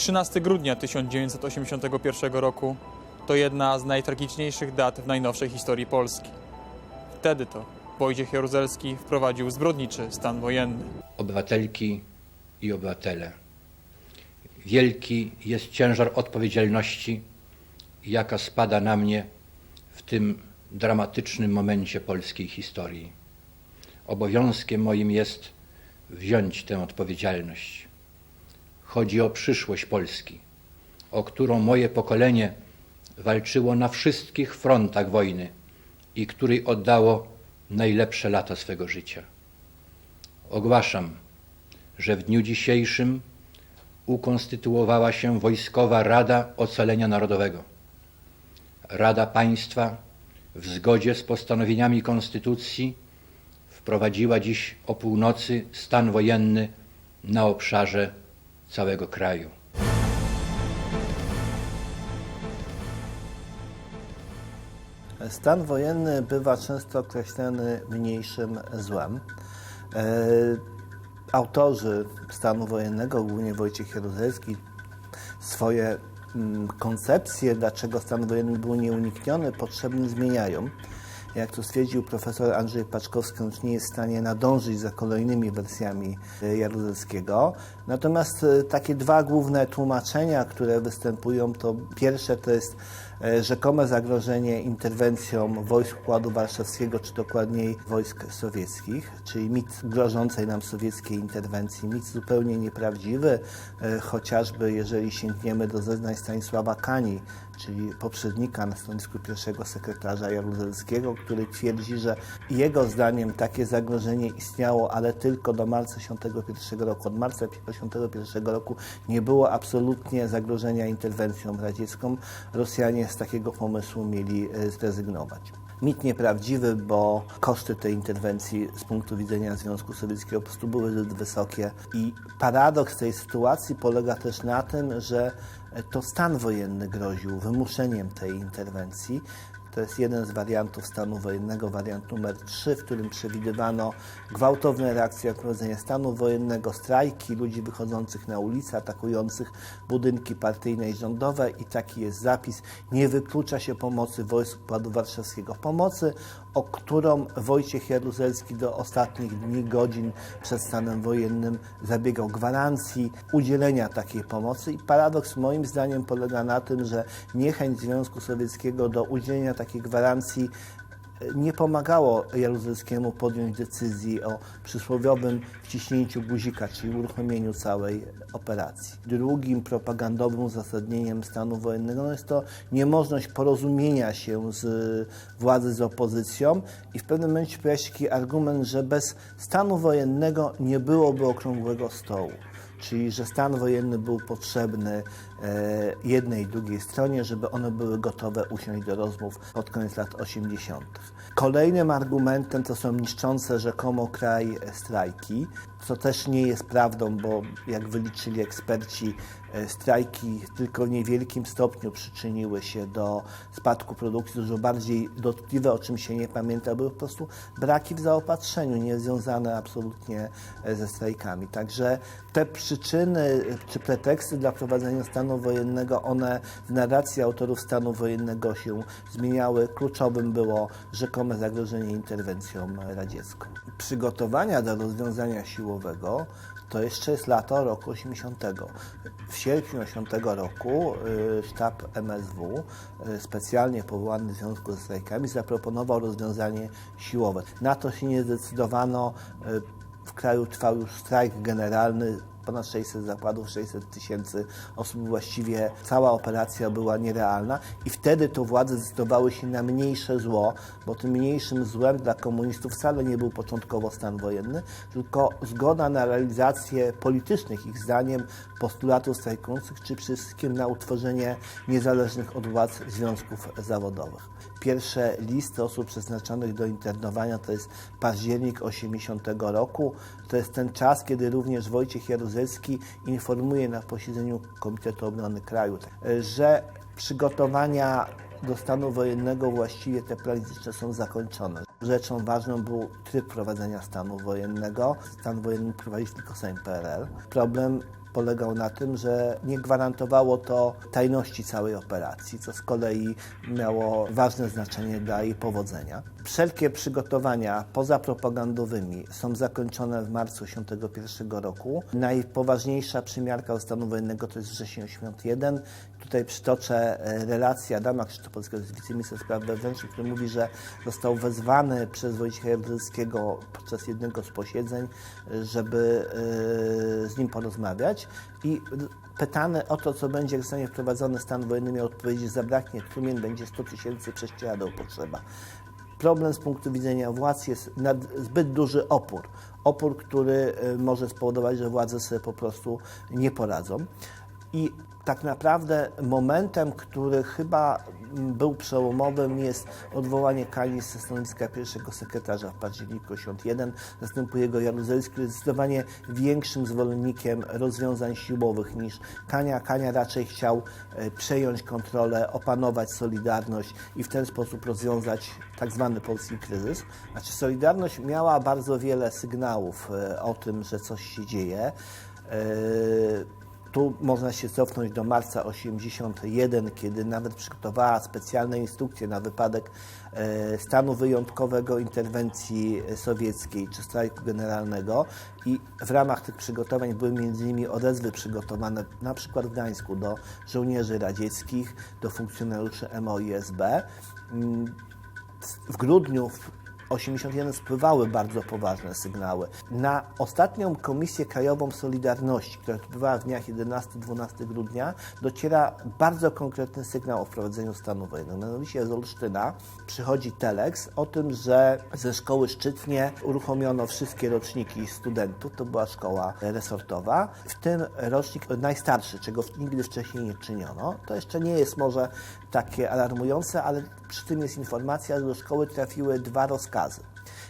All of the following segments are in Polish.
13 grudnia 1981 roku to jedna z najtragiczniejszych dat w najnowszej historii Polski. Wtedy to Wojciech Jaruzelski wprowadził zbrodniczy stan wojenny. obywatelki i obywatele. Wielki jest ciężar odpowiedzialności, jaka spada na mnie w tym dramatycznym momencie polskiej historii. Obowiązkiem moim jest wziąć tę odpowiedzialność. Chodzi o przyszłość Polski, o którą moje pokolenie walczyło na wszystkich frontach wojny i której oddało najlepsze lata swego życia. Ogłaszam, że w dniu dzisiejszym ukonstytuowała się Wojskowa Rada Ocalenia Narodowego. Rada Państwa w zgodzie z postanowieniami Konstytucji wprowadziła dziś o północy stan wojenny na obszarze całego kraju. Stan wojenny bywa często określany mniejszym złem. E, Autorzy stanu wojennego, głównie Wojciech Jaruzelski, swoje mm, koncepcje, dlaczego stan wojenny był nieunikniony, potrzebny zmieniają. Jak to stwierdził profesor Andrzej Paczkowski, już nie jest w stanie nadążyć za kolejnymi wersjami e, Jaruzelskiego. Natomiast e, takie dwa główne tłumaczenia, które występują, to pierwsze to jest rzekome zagrożenie interwencją wojsk Układu Warszawskiego, czy dokładniej wojsk sowieckich, czyli mit grożącej nam sowieckiej interwencji, mit zupełnie nieprawdziwy, e, chociażby jeżeli sięgniemy do zeznań Stanisława Kani, czyli poprzednika na stanowisku pierwszego sekretarza Jaruzelskiego, który twierdzi, że jego zdaniem takie zagrożenie istniało, ale tylko do marca 1981 roku. Od marca 1981 roku nie było absolutnie zagrożenia interwencją radziecką. Rosjanie z takiego pomysłu mieli e, zrezygnować. Mit nieprawdziwy, bo koszty tej interwencji z punktu widzenia Związku Sowieckiego po prostu były zbyt wysokie. I paradoks tej sytuacji polega też na tym, że to stan wojenny groził wymuszeniem tej interwencji. To jest jeden z wariantów stanu wojennego, wariant numer 3, w którym przewidywano gwałtowne reakcje na wprowadzenie stanu wojennego, strajki ludzi wychodzących na ulicę, atakujących budynki partyjne i rządowe i taki jest zapis. Nie wyklucza się pomocy wojsk Układu Warszawskiego. Pomocy, o którą Wojciech Jaruzelski do ostatnich dni, godzin przed stanem wojennym zabiegał gwarancji udzielenia takiej pomocy. I paradoks moim zdaniem polega na tym, że niechęć Związku Sowieckiego do udzielenia takiej gwarancji nie pomagało Jaruzelskiemu podjąć decyzji o przysłowiowym wciśnięciu guzika, czyli uruchomieniu całej operacji. Drugim propagandowym uzasadnieniem stanu wojennego jest to niemożność porozumienia się z władzy z opozycją i w pewnym momencie pojawia się taki argument, że bez stanu wojennego nie byłoby okrągłego stołu czyli że stan wojenny był potrzebny e, jednej i drugiej stronie, żeby one były gotowe usiąść do rozmów pod koniec lat 80. Kolejnym argumentem to są niszczące rzekomo kraj e, strajki, co też nie jest prawdą, bo jak wyliczyli eksperci, e, strajki tylko w niewielkim stopniu przyczyniły się do spadku produkcji. Dużo bardziej dotkliwe, o czym się nie pamięta, były po prostu braki w zaopatrzeniu, nie związane absolutnie e, ze strajkami. Także te przyczyny e, czy preteksty dla prowadzenia stanu wojennego, one w narracji autorów stanu wojennego się zmieniały. Kluczowym było rzekome zagrożenie interwencją radziecką. Przygotowania do rozwiązania to jeszcze jest lato roku 80. W sierpniu 80 roku y, sztab MSW, y, specjalnie powołany w związku ze strajkami, zaproponował rozwiązanie siłowe. Na to się nie zdecydowano. y, W kraju trwał już strajk generalny, ponad 600 zakładów, 600 tysięcy osób. Właściwie cała operacja była nierealna i wtedy to władze zdecydowały się na mniejsze zło, bo tym mniejszym złem dla komunistów wcale nie był początkowo stan wojenny, tylko zgoda na realizację politycznych, ich zdaniem, postulatów strajkujących, czy przede wszystkim na utworzenie niezależnych od władz związków zawodowych. Pierwsze listy osób przeznaczonych do internowania to jest październik 80 roku. To jest ten czas, kiedy również Wojciech Jaruzelski informuje na posiedzeniu Komitetu Obrony Kraju, że przygotowania do stanu wojennego właściwie te planistyczne są zakończone. Rzeczą ważną był tryb prowadzenia stanu wojennego. Stan wojenny prowadził tylko Sejm PRL. Problem polegał na tym, że nie gwarantowało to tajności całej operacji, co z kolei miało ważne znaczenie dla jej powodzenia. Wszelkie przygotowania pozapropagandowymi są zakończone w marcu 1981 roku. Najpoważniejsza przymiarka stanu wojennego to jest wrzesień 1981. Tutaj przytoczę e, relację Adama Krzysztofowskiego, z wiceministra spraw wewnętrznych, który mówi, że został wezwany przez Wojciecha Jaruzelskiego podczas jednego z posiedzeń, e, żeby e, z nim porozmawiać i pytany o to, co będzie, jak zostanie wprowadzony stan wojenny, miał odpowiedzieć, zabraknie trumien, będzie 100 tysięcy prześcieradeł potrzeba. Problem z punktu widzenia władz jest zbyt duży opór. Opór, który y, może spowodować, że władze sobie po prostu nie poradzą. I tak naprawdę momentem, który chyba był przełomowym jest odwołanie Kali ze stanowiska pierwszego sekretarza w październiku 81. Następuje go Jaruzelski, zdecydowanie większym zwolennikiem rozwiązań siłowych niż Kania. Kania raczej chciał e, przejąć kontrolę, opanować Solidarność i w ten sposób rozwiązać tak zwany polski kryzys. Znaczy Solidarność miała bardzo wiele sygnałów e, o tym, że coś się dzieje. Tu można się cofnąć do marca 81, kiedy nawet przygotowała specjalne instrukcje na wypadek e, stanu wyjątkowego, interwencji sowieckiej czy strajku generalnego i w ramach tych przygotowań były m.in. odezwy przygotowane na przykład w Gdańsku do żołnierzy radzieckich, do funkcjonariuszy MO i SB. Mm, w grudniu 81 spływały bardzo poważne sygnały. Na ostatnią Komisję Krajową Solidarności, która odbywała w dniach 11-12 grudnia, dociera bardzo konkretny sygnał o wprowadzeniu stanu wojennego. Mianowicie z Olsztyna przychodzi telex o tym, że ze szkoły Szczytnie uruchomiono wszystkie roczniki studentów, to była szkoła resortowa, w tym rocznik najstarszy, czego nigdy wcześniej nie czyniono. To jeszcze nie jest może takie alarmujące, ale przy tym jest informacja, że do szkoły trafiły dwa rozkazy.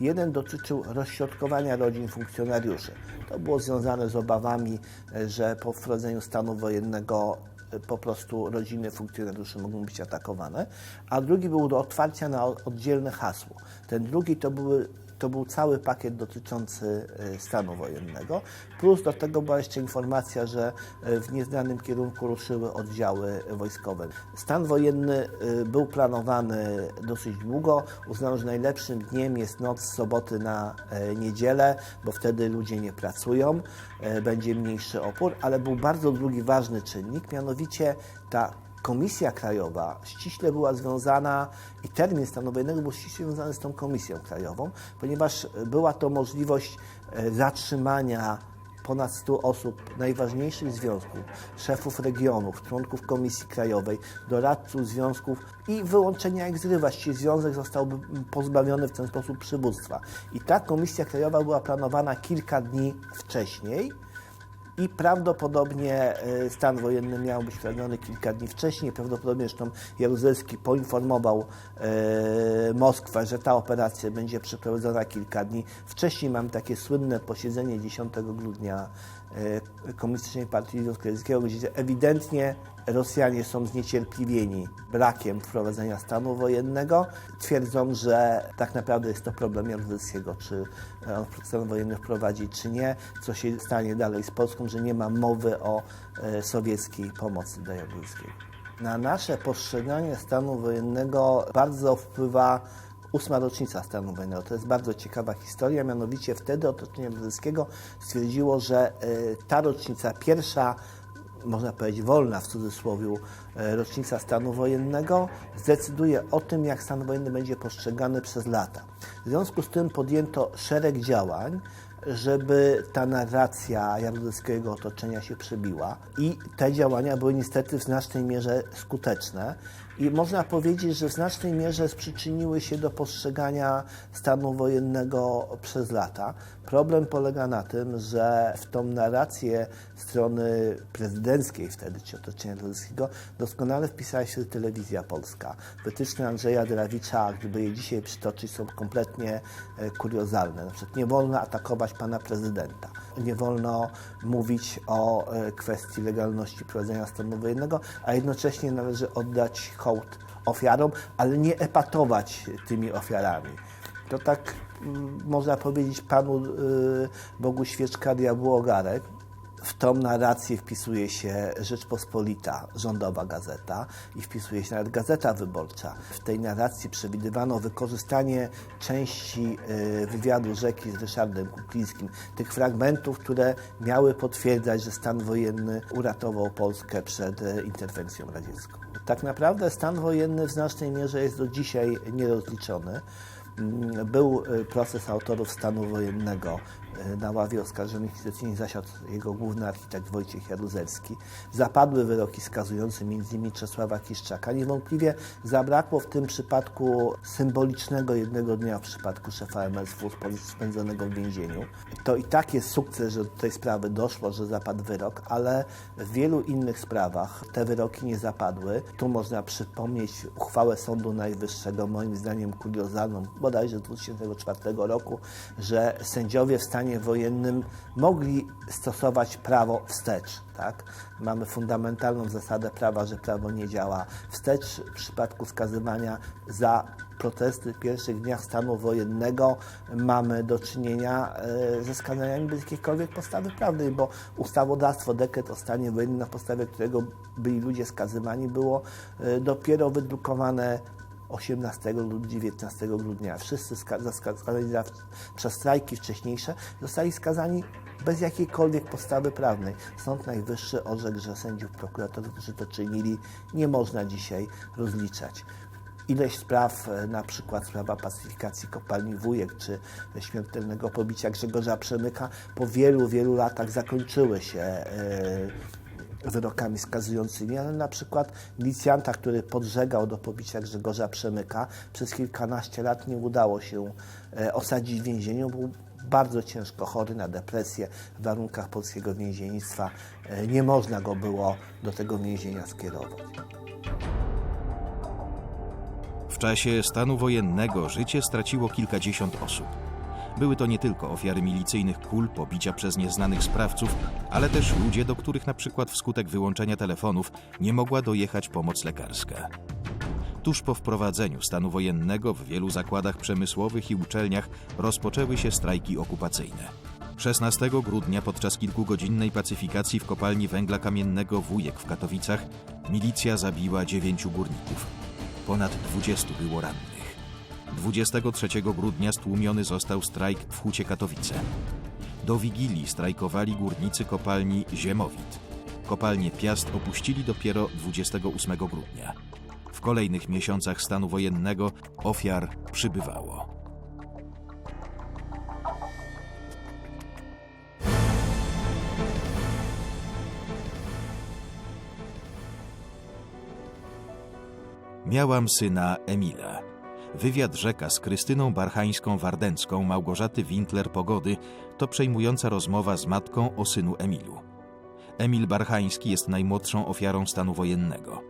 Jeden dotyczył rozśrodkowania rodzin funkcjonariuszy. To było związane z obawami, e, że po wprowadzeniu stanu wojennego e, po prostu rodziny funkcjonariuszy mogą być atakowane, a drugi był do otwarcia na oddzielne hasło. Ten drugi to, były, to był cały pakiet dotyczący e, stanu wojennego, plus do tego była jeszcze informacja, że e, w nieznanym kierunku ruszyły oddziały wojskowe. Stan wojenny e, był planowany dosyć długo. Uznano, że najlepszym dniem jest noc z soboty na niedzielę, bo wtedy ludzie nie pracują, będzie mniejszy opór, ale był bardzo drugi ważny czynnik, mianowicie ta Komisja Krajowa ściśle była związana i termin stanu wojennego był ściśle związany z tą Komisją Krajową, ponieważ była to możliwość e, zatrzymania ponad 100 osób najważniejszych związków, szefów regionów, członków Komisji Krajowej, doradców związków i wyłączenia ich z związek zostałby pozbawiony w ten sposób przywództwa. I ta Komisja Krajowa była planowana kilka dni wcześniej. I prawdopodobnie e, stan wojenny miał być wprowadzony kilka dni wcześniej. Prawdopodobnie zresztą Jaruzelski poinformował e, Moskwę, że ta operacja będzie przeprowadzona kilka dni wcześniej. Mam takie słynne posiedzenie 10 grudnia Komunistycznej Partii Związku Radzieckiego, gdzie ewidentnie Rosjanie są zniecierpliwieni brakiem wprowadzenia stanu wojennego. Twierdzą, że tak naprawdę jest to problem Jaruzelskiego, czy on stan wojenny wprowadzi, czy nie, co się stanie dalej z Polską, że nie ma mowy o e, sowieckiej pomocy dla Jaruzelskiego. Na nasze postrzeganie stanu wojennego bardzo wpływa ósma rocznica stanu wojennego. To jest bardzo ciekawa historia, mianowicie wtedy otoczenie Jaruzelskiego stwierdziło, że e, ta rocznica pierwsza można powiedzieć, wolna w cudzysłowie e, rocznica stanu wojennego zdecyduje o tym, jak stan wojenny będzie postrzegany przez lata. W związku z tym podjęto szereg działań, żeby ta narracja jaruzelskiego otoczenia się przebiła i te działania były niestety w znacznej mierze skuteczne i można powiedzieć, że w znacznej mierze przyczyniły się do postrzegania stanu wojennego przez lata. Problem polega na tym, że w tą narrację strony prezydenckiej wtedy, czy otoczenia jaruzelskiego, doskonale wpisała się telewizja polska. Wytyczne Andrzeja Drawicza, gdyby je dzisiaj przytoczyć, są kompletnie e, kuriozalne. Na przykład nie wolno atakować pana prezydenta. Nie wolno mówić o e, kwestii legalności prowadzenia stanu wojennego, a jednocześnie należy oddać hołd ofiarom, ale nie epatować tymi ofiarami. To tak można powiedzieć Panu y, Bogu świeczka, diabłu ogarek. W tą narrację wpisuje się Rzeczpospolita, rządowa gazeta i wpisuje się nawet Gazeta Wyborcza. W tej narracji przewidywano wykorzystanie części y, wywiadu Rzeki z Ryszardem Kuklińskim, tych fragmentów, które miały potwierdzać, że stan wojenny uratował Polskę przed y, interwencją radziecką. Tak naprawdę stan wojenny w znacznej mierze jest do dzisiaj nierozliczony. Był y, proces autorów stanu wojennego. Y, Na ławie oskarżonych instytucyjnie zasiadł jego główny architekt Wojciech Jaruzelski. Zapadły wyroki skazujące m.in. Czesława Kiszczaka. Niewątpliwie zabrakło w tym przypadku symbolicznego jednego dnia w przypadku szefa MSW spędzonego w więzieniu. To i tak jest sukces, że do tej sprawy doszło, że zapadł wyrok, ale w wielu innych sprawach te wyroki nie zapadły. Tu można przypomnieć uchwałę Sądu Najwyższego, moim zdaniem kuriozalną, bodajże z 2004 roku, że sędziowie w stanie wojennym mogli stosować prawo wstecz. Tak? Mamy fundamentalną zasadę prawa, że prawo nie działa wstecz. W przypadku skazywania za protesty w pierwszych dniach stanu wojennego mamy do czynienia e, ze skazaniami bez jakiejkolwiek podstawy prawnej, bo ustawodawstwo, dekret o stanie wojennym, na podstawie którego byli ludzie skazywani, było e, dopiero wydrukowane 18 lub 19 grudnia. Wszyscy ska- za ska- skazani za, przez strajki wcześniejsze zostali skazani bez jakiejkolwiek podstawy prawnej. Sąd Najwyższy orzekł, że sędziów, prokuratorów, którzy to czynili, nie można dzisiaj rozliczać. Ileś spraw, e, na przykład sprawa pacyfikacji kopalni Wujek, czy śmiertelnego pobicia Grzegorza Przemyka, po wielu, wielu latach zakończyły się e, wyrokami skazującymi, ale na przykład milicjanta, który podżegał do pobicia Grzegorza Przemyka, przez kilkanaście lat nie udało się e, osadzić w więzieniu, był bardzo ciężko chory na depresję w warunkach polskiego więziennictwa. E, Nie można go było do tego więzienia skierować. W czasie stanu wojennego życie straciło kilkadziesiąt osób. Były to nie tylko ofiary milicyjnych kul, pobicia przez nieznanych sprawców, ale też ludzie, do których na przykład wskutek wyłączenia telefonów nie mogła dojechać pomoc lekarska. Tuż po wprowadzeniu stanu wojennego w wielu zakładach przemysłowych i uczelniach rozpoczęły się strajki okupacyjne. 16 grudnia podczas kilkugodzinnej pacyfikacji w kopalni węgla kamiennego Wujek w Katowicach milicja zabiła dziewięciu górników. Ponad 20 było rannych. 23 grudnia stłumiony został strajk w Hucie Katowice. Do Wigilii strajkowali górnicy kopalni Ziemowit. Kopalnię Piast opuścili dopiero 28 grudnia. W kolejnych miesiącach stanu wojennego ofiar przybywało. Miałam syna Emila. Wywiad rzeka z Krystyną Barchańską-Wardencką Małgorzaty Winkler-Pogody to przejmująca rozmowa z matką o synu Emilu. Emil Barchański jest najmłodszą ofiarą stanu wojennego.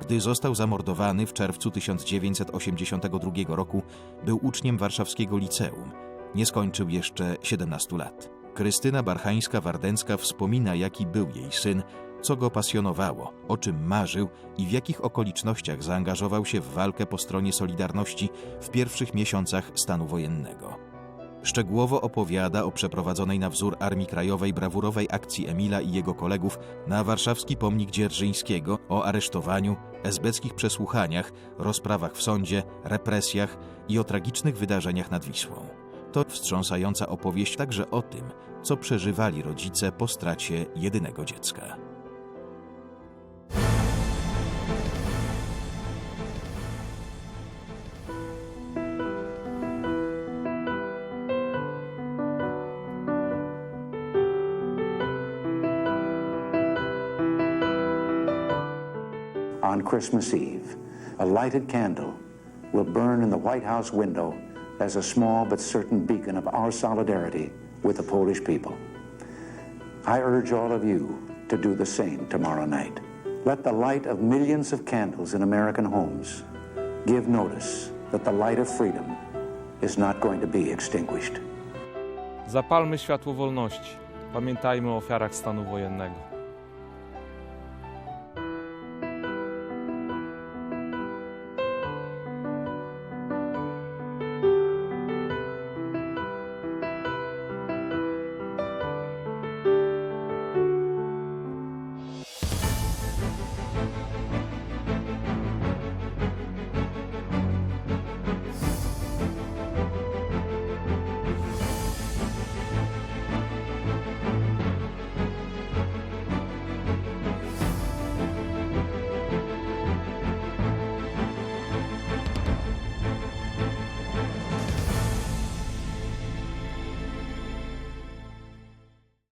Gdy został zamordowany w czerwcu 1982 roku, był uczniem warszawskiego liceum. Nie skończył jeszcze 17 lat. Krystyna Barchańska-Wardencka wspomina, jaki był jej syn, co go pasjonowało, o czym marzył i w jakich okolicznościach zaangażował się w walkę po stronie Solidarności w pierwszych miesiącach stanu wojennego. Szczegółowo opowiada o przeprowadzonej na wzór Armii Krajowej brawurowej akcji Emila i jego kolegów na warszawski pomnik Dzierżyńskiego, o aresztowaniu, esbeckich przesłuchaniach, rozprawach w sądzie, represjach i o tragicznych wydarzeniach nad Wisłą. To wstrząsająca opowieść także o tym, co przeżywali rodzice po stracie jedynego dziecka. Christmas Eve, a lighted candle will burn in the White House window as a small but certain beacon of our solidarity with the Polish people. I urge all of you to do the same tomorrow night. Let the light of millions of candles in American homes give notice that the light of freedom is not going to be extinguished. Zapalmy światło wolności. Pamiętajmy o ofiarach stanu wojennego.